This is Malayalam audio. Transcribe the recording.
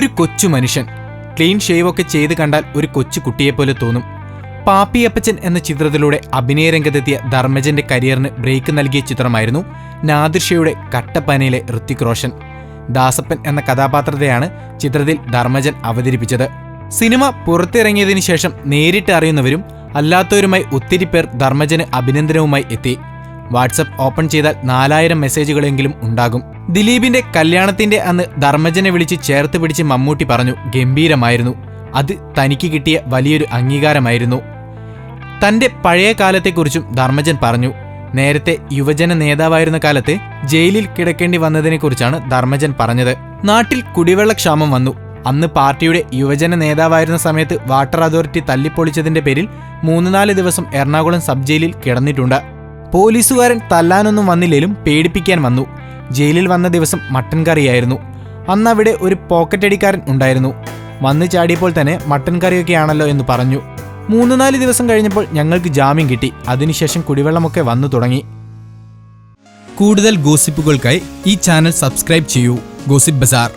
ഒരു കൊച്ചു മനുഷ്യൻ. ക്ലീൻ ഷേവ് ഒക്കെ ചെയ്ത് കണ്ടാൽ ഒരു കൊച്ചു കുട്ടിയെപ്പോലെ തോന്നും. പാപ്പിയപ്പച്ചൻ എന്ന ചിത്രത്തിലൂടെ അഭിനയരംഗത്തെത്തിയ ധർമ്മജന്റെ കരിയറിന് ബ്രേക്ക് നൽകിയ ചിത്രമായിരുന്നു നാദിർഷയുടെ കട്ടപ്പനയിലെ ഋത്തിക് റോഷൻ. ദാസപ്പൻ എന്ന കഥാപാത്രത്തെയാണ് ചിത്രത്തിൽ ധർമ്മജൻ അവതരിപ്പിച്ചത്. സിനിമ പുറത്തിറങ്ങിയതിനു ശേഷം നേരിട്ട് അറിയുന്നവരും അല്ലാത്തവരുമായി ഒത്തിരി പേർ ധർമ്മജന് അഭിനന്ദനവുമായി എത്തി. വാട്സപ്പ് ഓപ്പൺ ചെയ്താൽ നാലായിരം മെസ്സേജുകളെങ്കിലും ഉണ്ടാകും. ദിലീപിന്റെ കല്യാണത്തിന്റെ അന്ന് ധർമ്മജനെ വിളിച്ച് ചേർത്ത് പിടിച്ച് മമ്മൂട്ടി പറഞ്ഞു ഗംഭീരമായിരുന്നു. അത് തനിക്ക് കിട്ടിയ വലിയൊരു അംഗീകാരമായിരുന്നു. തന്റെ പഴയ കാലത്തെക്കുറിച്ചും ധർമ്മജൻ പറഞ്ഞു നേരത്തെ യുവജന നേതാവായിരുന്ന കാലത്ത് ജയിലിൽ കിടക്കേണ്ടി വന്നതിനെക്കുറിച്ചാണ് ധർമ്മജൻ പറഞ്ഞത്. നാട്ടിൽ കുടിവെള്ളക്ഷാമം വന്നു. അന്ന് പാർട്ടിയുടെ യുവജന നേതാവായിരുന്ന സമയത്ത് വാട്ടർ അതോറിറ്റി തല്ലിപ്പൊളിച്ചതിന്റെ പേരിൽ മൂന്ന് നാല് ദിവസം എറണാകുളം സബ് ജയിലിൽ കിടന്നിട്ടുണ്ട്. പോലീസുകാരൻ തല്ലാനൊന്നും വന്നില്ലേലും പേടിപ്പിക്കാൻ വന്നു. ജയിലിൽ വന്ന ദിവസം മട്ടൻ കറിയായിരുന്നു. അന്നവിടെ ഒരു പോക്കറ്റടിക്കാരൻ ഉണ്ടായിരുന്നു. വന്ന് ചാടിയപ്പോൾ തന്നെ മട്ടൻ കറിയൊക്കെയാണല്ലോ എന്ന് പറഞ്ഞു. മൂന്ന് നാല് ദിവസം കഴിഞ്ഞപ്പോൾ ഞങ്ങൾക്ക് ജാമ്യം കിട്ടി. അതിനുശേഷം കുടിവെള്ളമൊക്കെ വന്നു തുടങ്ങി. കൂടുതൽ ഗോസിപ്പുകൾക്കായി ഈ ചാനൽ സബ്സ്ക്രൈബ് ചെയ്യൂ. Gossip bazaar.